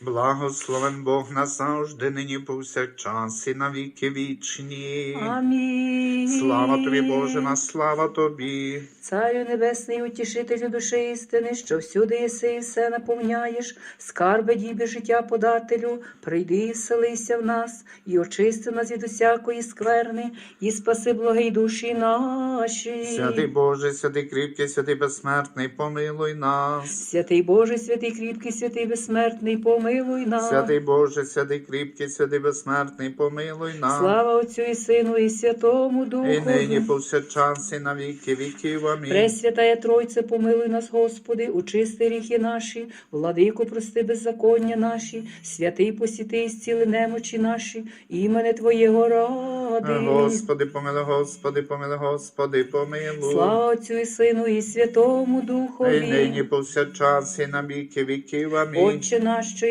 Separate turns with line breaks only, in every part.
Благословен Бог назавжди, нині повсякчас і на віки вічні.
Амінь.
Слава тобі, Боже, на слава тобі.
Царю небесний, утішителю душі істини, що всюди єси і все наповняєш, скарби діби життя подателю, прийди і вселися в нас, і очисти нас від усякої скверни, і спаси благий душі наші.
Святий Боже, святий кріпкий, святий безсмертний, помилуй нас.
Святий Боже, святий кріпкий, святий безсмертний, помилуй нас.
Святий Боже, святий кріпкий, святий безсмертний, помилуй нас.
Слава Отцю і Сину, і Святому Духу.
І нині повсякчас і на віки віків. Амінь.
Пресвятая Тройце, помилуй нас, Господи, очисти ріхи наші, владику, прости беззаконня наші, святий посіти і зціли немочі наші, імене Твоєго ради.
Господи, помилуй, Господи, помилуй, Господи, помилуй.
Слава Отцю і Сину, і Святому
Духу.
І
нині повсякчас і на віки віків. Амінь.
Отче наш, що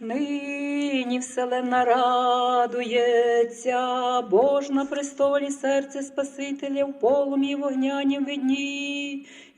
Нині вселенна радується, Бож на престолі серце Спасителя в полум'ї вогнянім видні.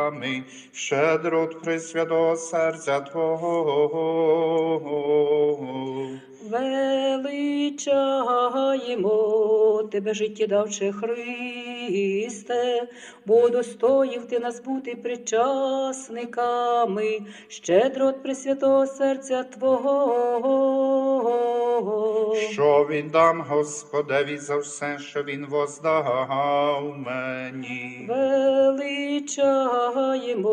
причасниками, щедро от присвятого серця Твого.
Величаємо тебе, життєдавче Христе, бо достоїв ти нас бути причасниками, щедро пресвятого серця Твого.
Що віддам Господеві за все, що Він воздав мені.
Величаємо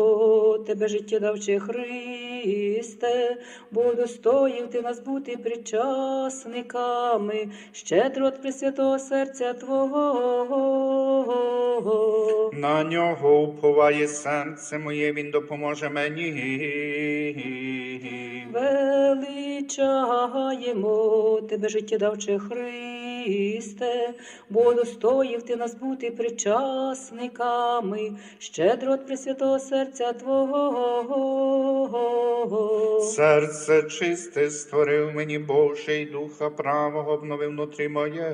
тебе, життєдавче Христе, бо достоїв ти нас бути причасниками, щедро от пресвятого серця Твого.
На нього уповає серце моє, він допоможе мені.
Величаємо тебе, життєдавче Христе, бо достоїв ти нас бути причасниками, щедро от пресвятого серця Твого.
Серце чисте створив мені Боже, і духа правого обновив внутрі моєму.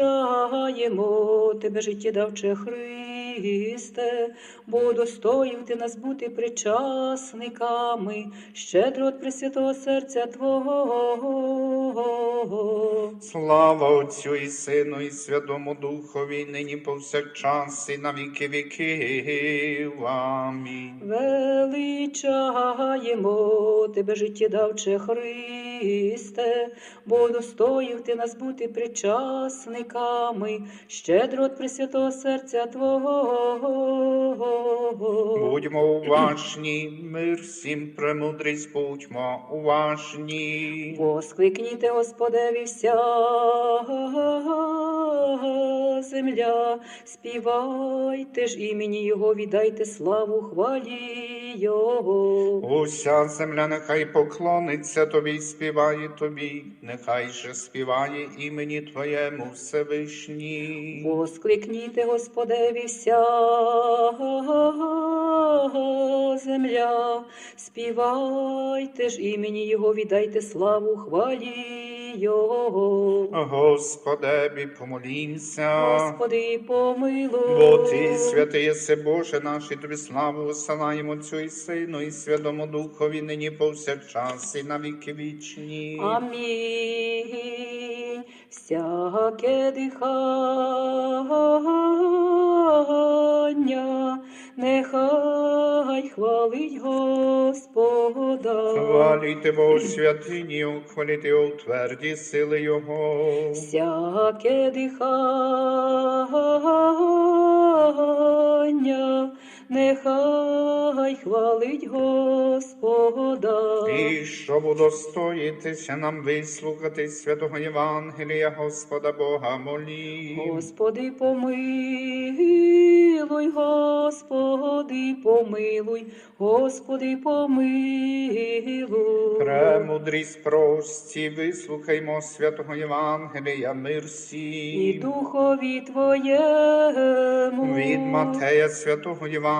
Величаємо тебе, життєдавче Христе, бо достоїв ти нас бути причасниками, щедро от пресвятого серця Твого.
Слава Отцю і Сину, і Святому Духові, нині повсякчас, і на віки віків. Амінь.
Величаємо тебе, життєдавче Христе, бо достоїв ти нас бути причасниками, щедро от пресвятого серця Твого.
Будьмо уважні, мир всім премудрість, будьмо уважні.
Воскликніте, Господеві, вся земля, співайте ж імені Його, віддайте славу хвалі Його.
Уся земля нехай поклониться тобі, й співає тобі, нехай же співає імені Твоєму Всевишній.
Воскликніте, Господеві, вся земля, співайте ж імені Його, віддайте славу хвалі Його.
Господеві, помолімся.
Господи, помилуй.
Бо ти святий єси Боже наш, і тобі славу висилаємо Отцю і Сину, і Святому Духові, нині повсякчас, і на віки вічні.
Амінь. Всяке дихання нехай хвалить Господа.
Хваліте Бога у святині, хваліте у тверді сили Його.
Всяке дихання, нехай хвалить Господа.
І щоб удостоїтися нам вислухати святого Євангелія Господа Бога молі.
Господи, помилуй, Господи, помилуй, Господи, помилуй.
Премудрість прості, вислухаймо святого Євангелія, мир
І духові Твоєму.
Від Матея святого Євангелія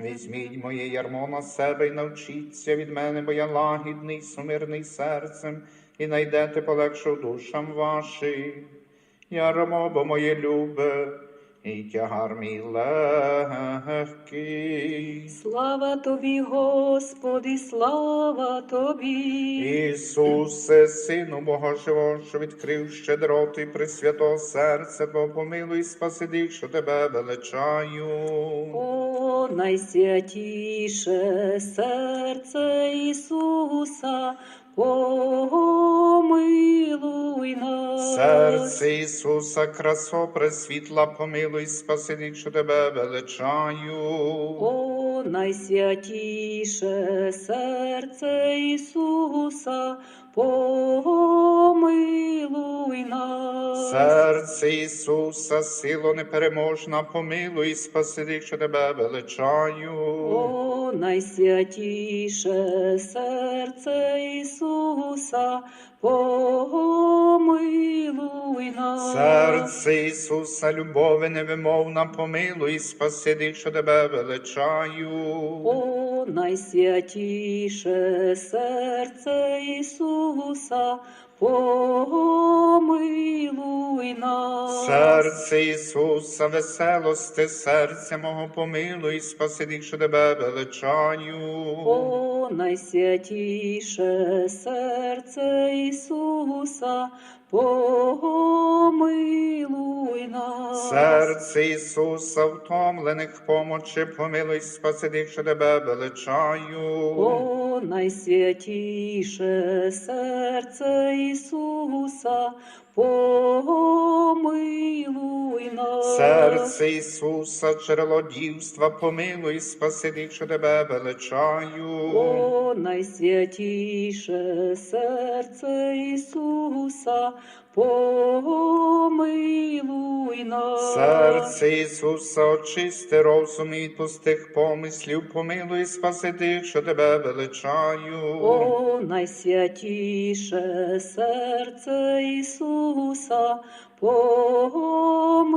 Візьміть моє ярмо на себе і навчіться від мене, бо я лагідний, сумирний серцем, і найдете полегшу душам вашим. Ярмо, бо моє любе, і тягар мій легкий.
Слава Тобі, Господи, слава Тобі.
Ісусе, Сину Бога Живого, що відкрив щедроти пресвятого серця, Бо помилуй, спаси що тебе величаю.
О, найсвятіше серце Ісуса, помилуй нас.
Серце Ісуса, красо пресвітла, помилуй, спаси що тебе величаю.
О, найсвятіше серце Ісуса, помилуй нас.
Серце Ісуса, сило непереможна, помилуй, спаси що тебе величаю.
О, найсвятіше серце Ісуса, помилуй нас.
Серце Ісуса, любові невимовна, помилуй, спаси що тебе величаю.
О, найсвятіше серце Ісуса, помилуй нас.
Серце Ісуса, веселости, серця мого помилуй, спаси що тебе величаю.
Найсвятіше серце Ісуса, помилуй нас.
Серце Ісуса, втомлених помочи, помилуй, спаси що тебе величаю.
О, найсвятіше серце Ісуса, помилуй нас.
Серце Ісуса, джерело дівства, помилуй, спаси тих, що тебе величаю.
О, найсвятіше серце Ісуса, помилуй нас.
Серце Ісуса, очисти розум і пустих помислів, помилуй, спаси тих, що тебе величаю.
О, найсвятіше серце Ісуса, 无色 помилуй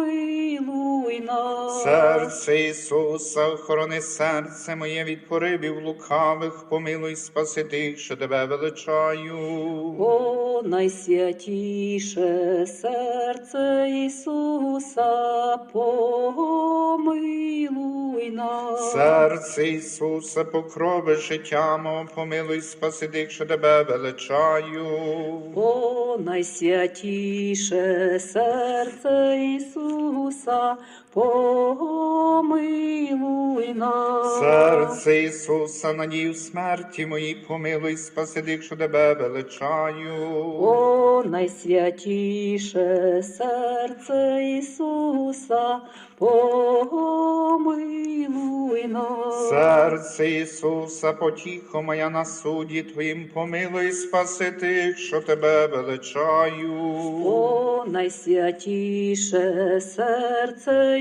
нас.
Серце Ісуса, охорони серце моє від поривів лукавих, помилуй, спаси тих, що тебе величаю.
О, найсвятіше серце Ісуса, помилуй нас.
Серце Ісуса, покрови життя мого, помилуй, спаси тих, що тебе величаю.
О, найсвятіше серце Ісуса, помилуй нас.
Серце Ісуса, надію смерті моїй, помилуй, спаси тих, що тебе величаю.
О, найсвятіше серце Ісуса, помилуй нас.
Серце Ісуса, потіхо моя на суді Твоїм, помилуй, спаси тих, що тебе величаю.
О, найсвятіше серце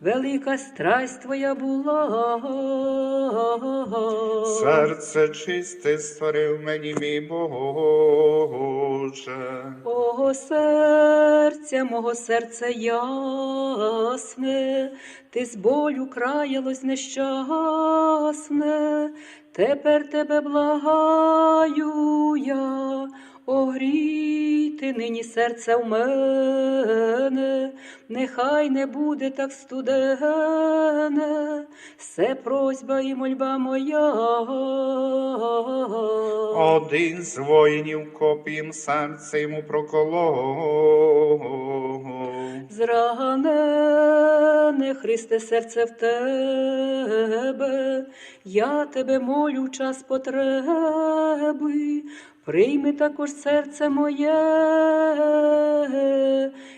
велика страсть твоя була.
Серце чисте створив мені, мій Боже.
О, серця, мого серця ясне, ти з болю краялось нещасне, тепер тебе благаю я, огрійте нині серце в мене, нехай не буде так студене, все просьба і мольба моя.
Один з воїнів копієм серце йому проколов.
Зранене, Христе, серце в тебе, я тебе молю час потреби, прийми також серце моє,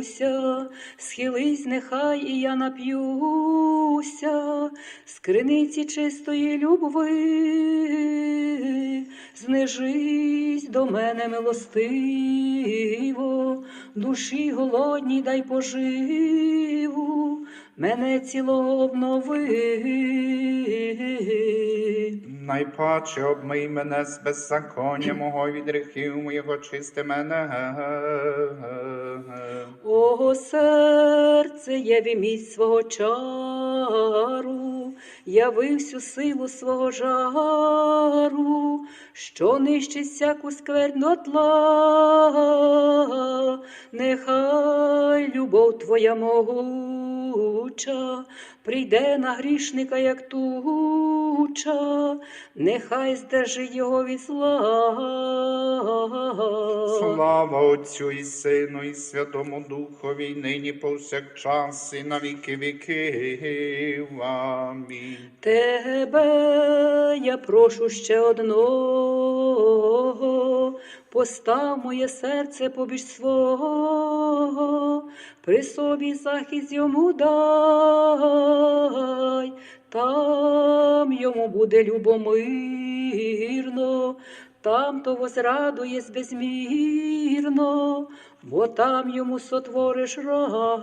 дивлюся, схились, нехай і я нап'юся, з криниці чистої любви, знижись до мене милостиво, душі голодній дай поживу, мене цілого обнови.
Найпаче обмий мене з беззаконня мого від гріхів моїх очисти мене.
О, серце, яви міць свого чару, яви всю силу свого жару, що нищить всяку скверну тла, нехай любов твоя могуча, прийде на грішника, як туча, нехай здержить його від зла.
Слава Отцю і Сину, і Святому Духові, й нині повсякчас, і на віки віків. Амінь.
Тебе я прошу ще одного, постав моє серце побіж свого, при собі захист йому дай, там йому буде любомирно, там то возрадує безмірно, бо там йому сотвориш рай.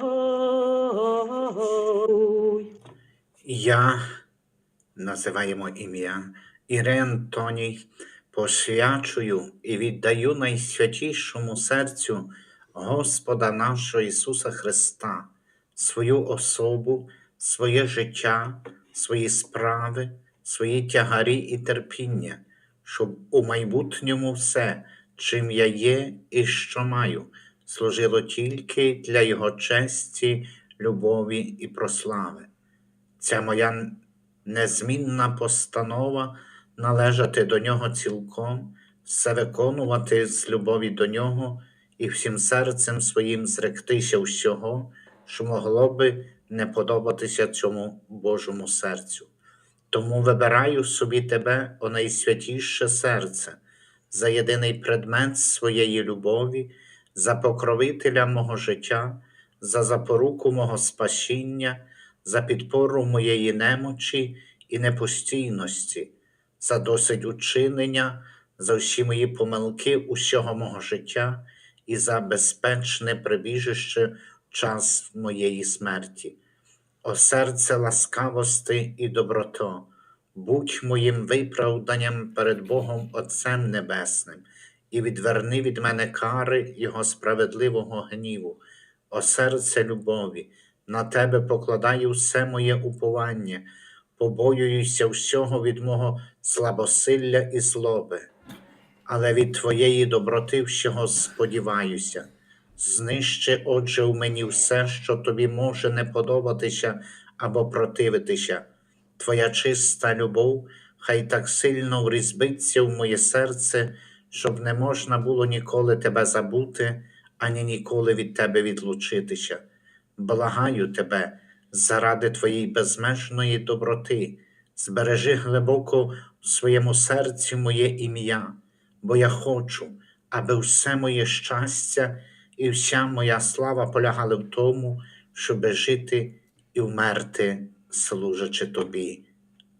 Я називаємо ім'я Ірен Тоній, посвячую і віддаю найсвятішому серцю Господа нашого Ісуса Христа, свою особу, своє життя, свої справи, свої тягарі і терпіння, щоб у майбутньому все, чим я є і що маю, служило тільки для Його честі, любові і прослави. Ця моя незмінна постанова належати до нього цілком, все виконувати з любові до нього і всім серцем своїм зректися всього, що могло би не подобатися цьому Божому серцю. Тому вибираю собі тебе, о найсвятіше серце, за єдиний предмет своєї любові, за покровителя мого життя, за запоруку мого спасіння, за підпору моєї немочі і непостійності, за досить учинення, за всі мої помилки усього мого життя і за безпечне прибіжище в час моєї смерті. О серце ласкавости і доброто, будь моїм виправданням перед Богом Отцем Небесним, і відверни від мене кари Його справедливого гніву, о серце любові, на тебе покладаю все моє уповання, побоююся всього від мого слабосилля і злоби, але від Твоєї доброти всього сподіваюся. Знищи, отже, в мені все, що тобі може не подобатися або противитися. Твоя чиста любов хай так сильно врізбиться в моє серце, щоб не можна було ніколи тебе забути, ані ніколи від тебе відлучитися. Благаю тебе, заради Твоєї безмежної доброти, збережи глибоко в своєму серці моє ім'я, бо я хочу, аби все моє щастя і вся моя слава полягали в тому, щоби жити і вмерти, служачи Тобі.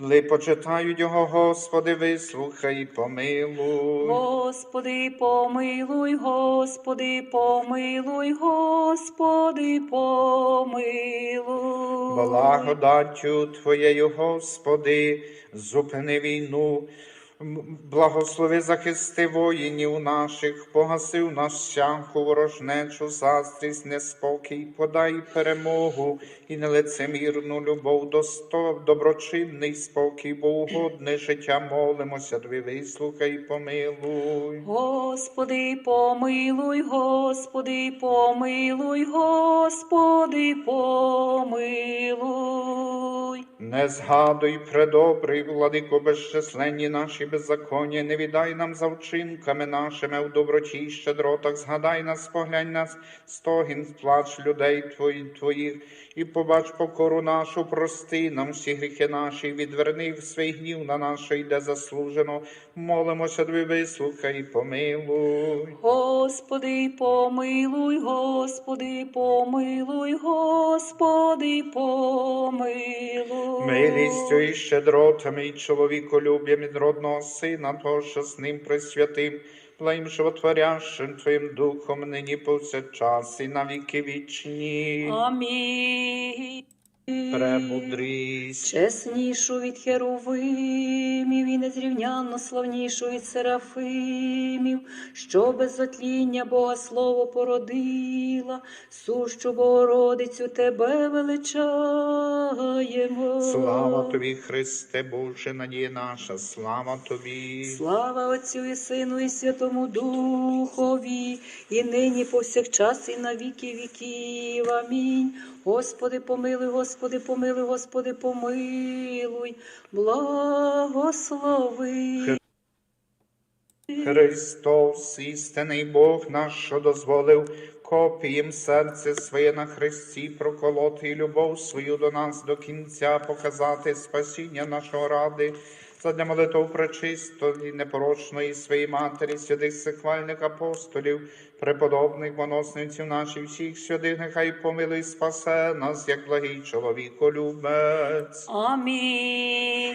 Ли почитають його, Господи, вислухай і помилуй.
Господи, помилуй, Господи, помилуй, Господи, помилуй.
Благодаттю Твоєю, Господи, зупини війну. Благослови захисти воїнів наших, погаси в нас всяку ворожнечу, заздрість, неспокій, подай перемогу і нелицемірну любов, досто, доброчинний спокій, богоугодне життя, молимося, Тобі вислухай, і помилуй.
Господи, помилуй, Господи, помилуй, Господи, помилуй.
Не згадуй, предобрий, владико, безчисленні наші беззаконня, не віддай нам за вчинками нашими в доброті й щедротах, згадай нас, поглянь нас, стогін, плач людей твої, твоїх, і побач покору нашу, прости нам всі гріхи наші, відверни в свій гнів на що йде заслужено. Молимося, тобі, вислухай і помилуй.
Господи, помилуй, Господи, помилуй, Господи, помилуй.
Милістю і щедротами, і чоловіколюб'ям від родного сина, того, що з ним присвятим, плаєм животворящим Твоїм духом, нині повсякчас і на віки вічні.
Амінь.
Премудрість.
Чеснішу від херовимів і незрівнянно славнішу від серафимів, що без затління Бога Слово породила, сущу Богородицю тебе величаємо.
Слава Тобі, Христе Боже, надія наша, слава Тобі.
Слава Отцю і Сину, і Святому Духові, і нині повсякчас, і на віки віків. Амінь. Господи, помилуй, Господи, помилуй, Господи, помилуй, благослови.
Христос, істинний Бог наш, що дозволив копієм серце своє на Христі проколоти і любов свою до нас до кінця показати спасіння нашого ради. Задля молитов пречистої, непорочної своєї матері, святих сихвальних апостолів, преподобних моносниців наших всіх святих, нехай помилуй спасе нас, як благий чоловіколюбець.
Амінь.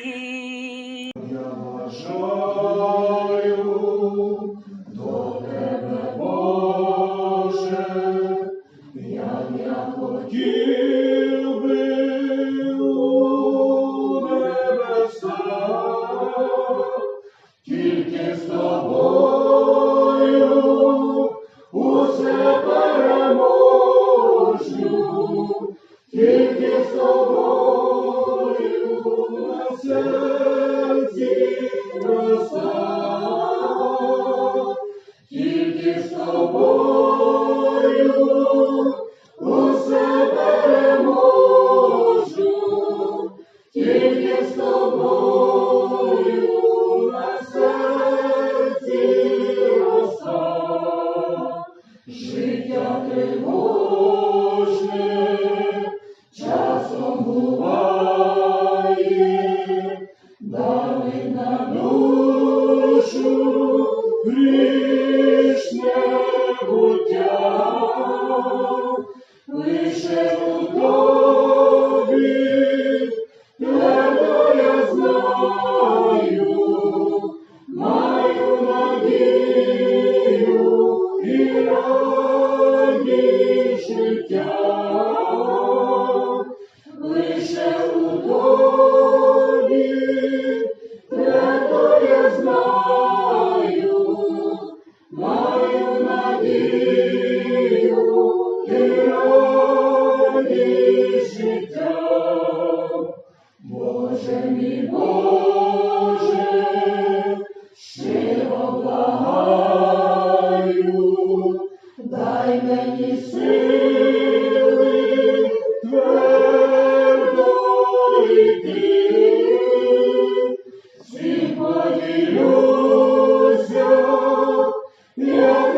Yeah.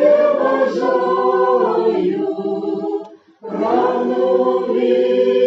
Я бажаю, прагну вічні